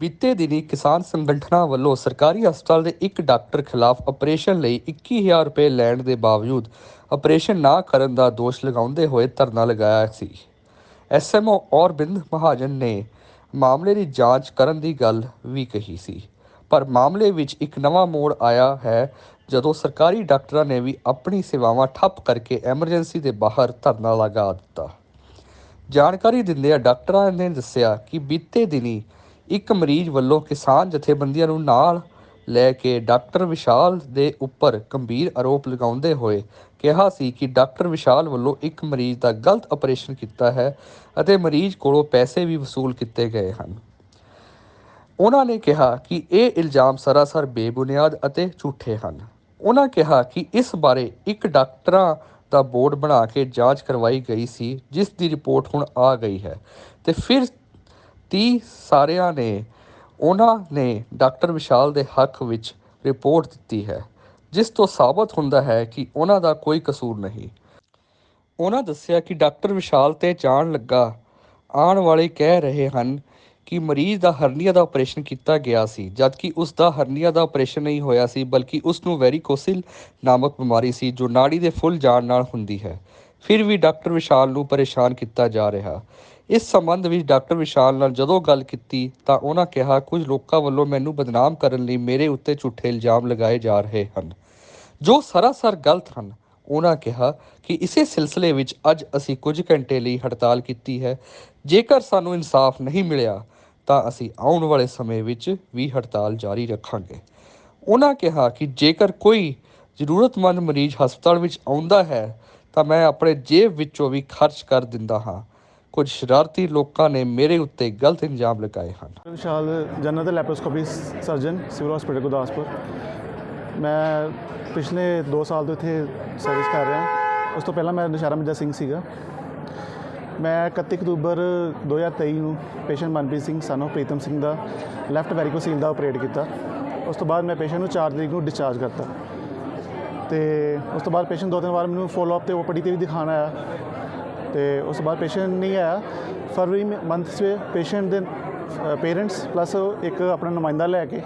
ਬੀਤੇ ਦਿਨੀ ਕਿਸਾਨ ਸੰਗਠਨਾਂ ਵੱਲੋਂ ਸਰਕਾਰੀ ਹਸਪਤਾਲ ਦੇ ਇੱਕ ਡਾਕਟਰ ਖਿਲਾਫ ਆਪਰੇਸ਼ਨ ਲਈ 21000 ਰੁਪਏ ਲੈਣ ਦੇ ਬਾਵਜੂਦ ਆਪਰੇਸ਼ਨ ਨਾ ਕਰਨ ਦਾ ਦੋਸ਼ ਲਗਾਉਂਦੇ ਹੋਏ ਧਰਨਾ ਲਗਾਇਆ ਸੀ। ਐਸਐਮਓ ਔਰਬਿੰਦ ਮਹਾਜਨ ਨੇ ਮਾਮਲੇ ਦੀ ਜਾਂਚ ਕਰਨ ਦੀ ਗੱਲ ਵੀ ਕਹੀ ਸੀ। ਪਰ ਮਾਮਲੇ ਵਿੱਚ ਇੱਕ ਨਵਾਂ ਮੋੜ ਆਇਆ ਹੈ, ਜਦੋਂ ਸਰਕਾਰੀ ਡਾਕਟਰਾਂ ਨੇ ਵੀ ਆਪਣੀ ਸੇਵਾਵਾਂ ਠੱਪ ਕਰਕੇ ਐਮਰਜੈਂਸੀ ਦੇ ਬਾਹਰ ਧਰਨਾ ਲਗਾ ਦਿੱਤਾ। ਜਾਣਕਾਰੀ ਦਿੰਦਿਆਂ ਡਾਕਟਰਾਂ ਨੇ ਦੱਸਿਆ ਕਿ ਬੀਤੇ ਦਿਨੀ ਇੱਕ ਮਰੀਜ਼ ਵੱਲੋਂ ਕਿਸਾਨ ਜਥੇਬੰਦੀਆਂ ਨੂੰ ਨਾਲ ਲੈ ਕੇ ਡਾਕਟਰ ਵਿਸ਼ਾਲ ਦੇ ਉੱਪਰ ਗੰਭੀਰ ਆਰੋਪ ਲਗਾਉਂਦੇ ਹੋਏ ਕਿਹਾ ਸੀ ਕਿ ਡਾਕਟਰ ਵਿਸ਼ਾਲ ਵੱਲੋਂ ਇੱਕ ਮਰੀਜ਼ ਦਾ ਗਲਤ ਆਪਰੇਸ਼ਨ ਕੀਤਾ ਹੈ ਅਤੇ ਮਰੀਜ਼ ਕੋਲੋਂ ਪੈਸੇ ਵੀ ਵਸੂਲ ਕੀਤੇ ਗਏ ਹਨ। ਉਹਨਾਂ ਨੇ ਕਿਹਾ ਕਿ ਇਹ ਇਲਜ਼ਾਮ ਸਰਾਸਰ ਬੇਬੁਨਿਆਦ ਅਤੇ ਝੂਠੇ ਹਨ। ਉਹਨਾਂ ਕਿਹਾ ਕਿ ਇਸ ਬਾਰੇ ਇੱਕ ਡਾਕਟਰਾਂ ਦਾ ਬੋਰਡ ਬਣਾ ਕੇ ਜਾਂਚ ਕਰਵਾਈ ਗਈ ਸੀ, ਜਿਸ ਦੀ ਰਿਪੋਰਟ ਹੁਣ ਆ ਗਈ ਹੈ ਤੇ ਫਿਰ ਤੀਹ ਸਾਰਿਆਂ ਨੇ, ਉਹਨਾਂ ਨੇ ਡਾਕਟਰ ਵਿਸ਼ਾਲ ਦੇ ਹੱਕ ਵਿੱਚ ਰਿਪੋਰਟ ਦਿੱਤੀ ਹੈ, ਜਿਸ ਤੋਂ ਸਾਬਤ ਹੁੰਦਾ ਹੈ ਕਿ ਉਹਨਾਂ ਦਾ ਕੋਈ ਕਸੂਰ ਨਹੀਂ। ਉਹਨਾਂ ਦੱਸਿਆ ਕਿ ਡਾਕਟਰ ਵਿਸ਼ਾਲ ਤੇ ਜਾਣ ਲੱਗਾ, ਆਉਣ ਵਾਲੇ ਕਹਿ ਰਹੇ ਹਨ ਕਿ ਮਰੀਜ਼ ਦਾ ਹਰਨੀਆ ਦਾ ਆਪਰੇਸ਼ਨ ਕੀਤਾ ਗਿਆ ਸੀ, ਜਦਕਿ ਉਸ ਦਾ ਹਰਨੀਆ ਦਾ ਆਪਰੇਸ਼ਨ ਨਹੀਂ ਹੋਇਆ ਸੀ, ਬਲਕਿ ਉਸ ਨੂੰ ਵੈਰੀਕੋਸਿਲ ਨਾਮਕ ਬਿਮਾਰੀ ਸੀ, ਜੋ ਨਾੜੀ ਦੇ ਫੁੱਲ ਜਾਣ ਨਾਲ ਹੁੰਦੀ ਹੈ। ਫਿਰ ਵੀ ਡਾਕਟਰ ਵਿਸ਼ਾਲ ਨੂੰ ਪਰੇਸ਼ਾਨ ਕੀਤਾ ਜਾ ਰਿਹਾ। ਇਸ ਸੰਬੰਧ ਵਿੱਚ ਡਾਕਟਰ ਵਿਸ਼ਾਲ ਨਾਲ ਜਦੋਂ ਗੱਲ ਕੀਤੀ ਤਾਂ ਉਹਨਾਂ ਕਿਹਾ, ਕੁਝ ਲੋਕਾਂ ਵੱਲੋਂ ਮੈਨੂੰ ਬਦਨਾਮ ਕਰਨ ਲਈ ਮੇਰੇ ਉੱਤੇ ਝੂਠੇ ਇਲਜ਼ਾਮ ਲਗਾਏ ਜਾ ਰਹੇ ਹਨ। ਜੋ ਸਰਾਸਰ ਗਲਤ ਹਨ। ਉਹਨਾਂ ਕਿਹਾ ਕਿ ਇਸੇ ਸਿਲਸਿਲੇ ਵਿੱਚ ਅੱਜ ਅਸੀਂ ਕੁਝ ਘੰਟੇ ਲਈ ਹੜਤਾਲ ਕੀਤੀ ਹੈ। ਜੇਕਰ ਸਾਨੂੰ ਇਨਸਾਫ ਨਹੀਂ ਮਿਲਿਆ, ਤਾਂ ਅਸੀਂ ਆਉਣ ਵਾਲੇ ਸਮੇਂ ਵਿੱਚ ਵੀ ਹੜਤਾਲ ਜਾਰੀ ਰੱਖਾਂਗੇ। ਉਹਨਾਂ ਕਿਹਾ ਕਿ ਜੇਕਰ ਕੋਈ ਜ਼ਰੂਰਤਮੰਦ ਮਰੀਜ਼ ਹਸਪਤਾਲ ਵਿੱਚ ਆਉਂਦਾ ਹੈ, ਤਾਂ ਮੈਂ ਆਪਣੇ ਜੇਬ ਵਿੱਚੋਂ ਵੀ ਖਰਚ ਕਰ ਦਿੰਦਾ ਹਾਂ। ਕੁਝ ਸ਼ਰਾਰਤੀ ਲੋਕਾਂ ਨੇ ਮੇਰੇ ਉੱਤੇ ਗਲਤ ਇਲਜ਼ਾਮ ਲਗਾਏ ਹਨ। Vishal general laparoscopy surgeon, civil hospital Gurdaspur. ਮੈਂ ਪਿਛਲੇ 2 ਸਾਲ ਤੋਂ ਇੱਥੇ ਸਰਵਿਸ ਕਰ ਰਿਹਾ ਉਸ ਤੋਂ ਪਹਿਲਾਂ ਮੈਂ ਨਸ਼ਾਰਾ ਮਿਰਜ਼ਾ ਸਿੰਘ ਸੀਗਾ। ਮੈਂ 31 ਅਕਤੂਬਰ 2023 ਨੂੰ ਪੇਸ਼ੈਂਟ ਮਨਪ੍ਰੀਤ ਸਿੰਘ ਸਾਨੂੰ ਪ੍ਰੀਤਮ ਸਿੰਘ ਦਾ ਲੈਫਟ ਵੈਰੀਕੋਸੀਲ ਦਾ ਆਪਰੇਟ ਕੀਤਾ। ਉਸ ਤੋਂ ਬਾਅਦ ਮੈਂ ਪੇਸ਼ੈਂਟ ਨੂੰ 4 ਤਰੀਕ ਨੂੰ ਡਿਸਚਾਰਜ ਕਰਤਾ। ਤੇ ਉਸ ਤੋਂ ਬਾਅਦ ਪੇਸ਼ੈਂਟ ਦੋ ਤਿੰਨ ਵਾਰ ਮੈਨੂੰ ਫੋਲੋ ਅਪ ਤੇ ਓਪੀਡੀ ਤੇ ਵੀ ਦਿਖਾਉਣ ਆਇਆ। ਤੇ ਉਸ ਤੋਂ ਬਾਅਦ ਪੇਸ਼ੈਂਟ ਨਹੀਂ ਆਇਆ। ਫਰਵਰੀ ਮੰਥ 'ਚ ਪੇਸ਼ੈਂਟ ਦੇ ਪੇਰੈਂਟਸ ਪਲੱਸ ਇੱਕ ਆਪਣਾ ਨੁਮਾਇੰਦਾ ਲੈ ਕੇ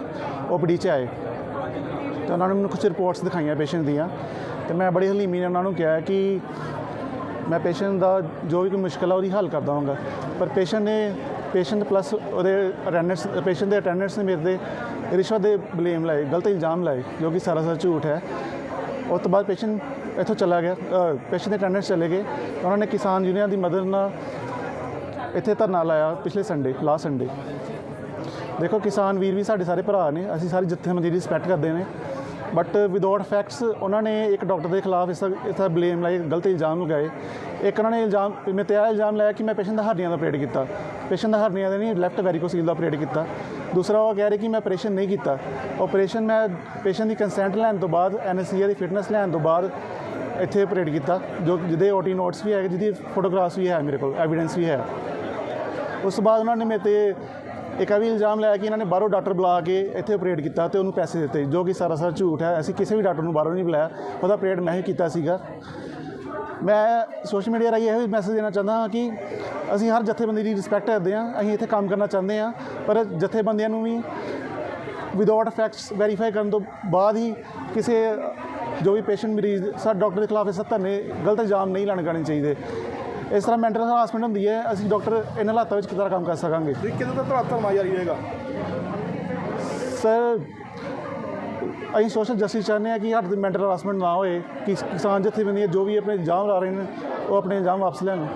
ਓਪੀਡੀ 'ਚ ਆਏ। ਤੇ ਉਹਨਾਂ ਨੇ ਮੈਨੂੰ ਕੁਝ ਰਿਪੋਰਟਸ ਦਿਖਾਈਆਂ ਪੇਸ਼ੈਂਟ ਦੀਆਂ। ਤੇ ਮੈਂ ਬੜੀ ਹਲੀਮੀ ਨਾਲ ਉਹਨਾਂ ਨੂੰ ਕਿਹਾ ਕਿ ਮੈਂ ਪੇਸ਼ੈਂਟ ਦਾ ਜੋ ਵੀ ਕੋਈ ਮੁਸ਼ਕਲ ਆ ਉਹਦੀ ਹੱਲ ਕਰ ਦਵਾਂਗਾ ਪਰ ਪੇਸ਼ੈਂਟ ਨੇ ਪੇਸ਼ੈਂਟ ਪਲੱਸ ਉਹਦੇ ਅਟੈਂਡੈਂਟਸ ਪੇਸ਼ੈਂਟ ਦੇ ਅਟੈਂਡੈਂਟਸ ਨੇ ਮੇਰੇ ਤੇ ਰਿਸ਼ਵਤ ਦੇ ਬਲੇਮ ਲਾਏ, ਗਲਤ ਇਲਜ਼ਾਮ ਲਾਏ, ਜੋ ਕਿ ਸਾਰਾ ਸਾਰਾ ਝੂਠ ਹੈ। ਉਸ ਤੋਂ ਬਾਅਦ ਪੇਸ਼ੈਂਟ ਇੱਥੋਂ ਚਲਾ ਗਿਆ ਪੇਸ਼ੈਂਟ ਦੇ ਅਟੈਂਡੈਂਟਸ ਚਲੇ ਗਏ। ਉਹਨਾਂ ਨੇ ਕਿਸਾਨ ਯੂਨੀਅਨ ਦੀ ਮਦਦ ਨਾਲ ਇੱਥੇ ਧਰਨਾ ਲਾਇਆ ਪਿਛਲੇ ਸੰਡੇ ਲਾਸਟ ਸੰਡੇ ਦੇਖੋ, ਕਿਸਾਨ ਵੀਰ ਵੀ ਸਾਡੇ ਸਾਰੇ ਭਰਾ ਨੇ, ਅਸੀਂ ਸਾਰੀ ਜਥੇਬੰਦੀ ਦੀ ਰਿਸਪੈਕਟ ਕਰਦੇ ਨੇ। ਬਟ ਵਿਦਆਊਟ ਫੈਕਟਸ ਉਹਨਾਂ ਨੇ ਇੱਕ ਡਾਕਟਰ ਦੇ ਖਿਲਾਫ ਇਸ ਇਸ ਬਲੇਮ ਲਾਏ, ਗਲਤ ਇਲਜ਼ਾਮ ਲਗਾਏ। ਇੱਕ ਉਹਨਾਂ ਨੇ ਇਲਜ਼ਾਮ ਮੈਂ ਤੇ ਇਲਜ਼ਾਮ ਲਾਇਆ ਕਿ ਮੈਂ ਪੇਸ਼ੈਂਟ ਦਾ ਹਰਨੀਆਂ ਦਾ ਆਪਰੇਟ ਕੀਤਾ। ਪੇਸ਼ੈਂਟ ਦਾ ਹਰਨੀਆਂ ਦਾ ਨਹੀਂ ਲੈਫਟ ਵੈਰੀਕੋਸੀਲ ਦਾ ਆਪਰੇਟ ਕੀਤਾ। ਦੂਸਰਾ, ਉਹ ਕਹਿ ਰਹੇ ਕਿ ਮੈਂ ਆਪਰੇਸ਼ਨ ਨਹੀਂ ਕੀਤਾ। ਆਪਰੇਸ਼ਨ ਮੈਂ ਪੇਸ਼ੈਂਟ ਦੀ ਕੰਸੈਂਟ ਲੈਣ ਤੋਂ ਬਾਅਦ ਐਨਐਸਸੀਆ ਦੀ ਫਿਟਨੈਸ ਲੈਣ ਤੋਂ ਬਾਅਦ ਇੱਥੇ ਪਰੇਡ ਕੀਤਾ, ਜੋ ਜਿਹਦੇ ਓਟੀ ਨੋਟਸ ਵੀ ਹੈ ਜਿਹਦੀ ਫੋਟੋਗ੍ਰਾਫਸ ਵੀ ਹੈ ਮੇਰੇ ਕੋਲ ਐਵੀਡੈਂਸ ਵੀ ਹੈ। ਉਸ ਤੋਂ ਬਾਅਦ ਉਹਨਾਂ ਨੇ ਮੇਰੇ ਤੇ ਇੱਕ ਇਹ ਵੀ ਇਲਜ਼ਾਮ ਲਾਇਆ ਕਿ ਇਹਨਾਂ ਨੇ ਬਾਹਰੋਂ ਡਾਕਟਰ ਬੁਲਾ ਕੇ ਇੱਥੇ ਆਪਰੇਟ ਕੀਤਾ ਤੇ ਉਹਨੂੰ ਪੈਸੇ ਦਿੱਤੇ, ਜੋ ਕਿ ਸਾਰਾ ਸਾਰਾ ਝੂਠ ਹੈ। ਅਸੀਂ ਕਿਸੇ ਵੀ ਡਾਕਟਰ ਨੂੰ ਬਾਹਰੋਂ ਨਹੀਂ ਬੁਲਾਇਆ। ਉਹਦਾ ਆਪਰੇਟ ਮੈਂ ਹੀ ਕੀਤਾ ਸੀਗਾ। ਮੈਂ ਸੋਸ਼ਲ ਮੀਡੀਆ ਰਾਹੀਂ ਇਹੋ ਵੀ ਮੈਸੇਜ ਦੇਣਾ ਚਾਹੁੰਦਾ ਹਾਂ ਕਿ ਅਸੀਂ ਹਰ ਜਥੇਬੰਦੀ ਦੀ ਰਿਸਪੈਕਟ ਕਰਦੇ ਹਾਂ, ਅਸੀਂ ਇੱਥੇ ਕੰਮ ਕਰਨਾ ਚਾਹੁੰਦੇ ਹਾਂ, ਪਰ ਜਥੇਬੰਦੀਆਂ ਨੂੰ ਵੀ ਵਿਦਆਊਟ ਫੈਕਟਸ ਵੈਰੀਫਾਈ ਕਰਨ ਤੋਂ ਬਾਅਦ ਹੀ ਕਿਸੇ ਜੋ ਵੀ ਪੇਸ਼ੈਂਟ ਮਰੀਜ਼ ਸਾ ਡਾਕਟਰ ਦੇ ਖਿਲਾਫ ਇਸ ਧਰਨੇ ਗਲਤ ਇਲਜ਼ਾਮ ਨਹੀਂ ਲਾਣੇ ਕਰਨੇ ਚਾਹੀਦੇ। ਇਸ ਤਰ੍ਹਾਂ ਮੈਂਟਲ ਹਰਾਸਮੈਂਟ ਹੁੰਦੀ ਹੈ ਅਸੀਂ ਡਾਕਟਰ ਇਹਨਾਂ ਹਾਲਾਤਾਂ ਵਿੱਚ ਤਰ੍ਹਾਂ ਕੰਮ ਕਰ ਸਕਾਂਗੇ? ਤਰੀਕੇ ਦਾ ਧੜਾ ਧਰਨਾ ਜਾਰੀ ਰਹੇਗਾ ਸਰ ਅਸੀਂ ਸੋਸ਼ਲ ਜਸਟਿਸ ਚਾਹੁੰਦੇ ਹਾਂ ਕਿ ਸਾਡੇ ਮੈਂਟਲ ਹਰਾਸਮੈਂਟ ਨਾ ਹੋਏ ਕਿ ਕਿਸਾਨ ਜਥੇਬੰਦੀਆਂ ਜੋ ਵੀ ਆਪਣੇ ਇਲਜ਼ਾਮ ਲਾ ਰਹੇ ਨੇ ਉਹ ਆਪਣੇ ਇਲਜ਼ਾਮ ਵਾਪਸ ਲੈਣ।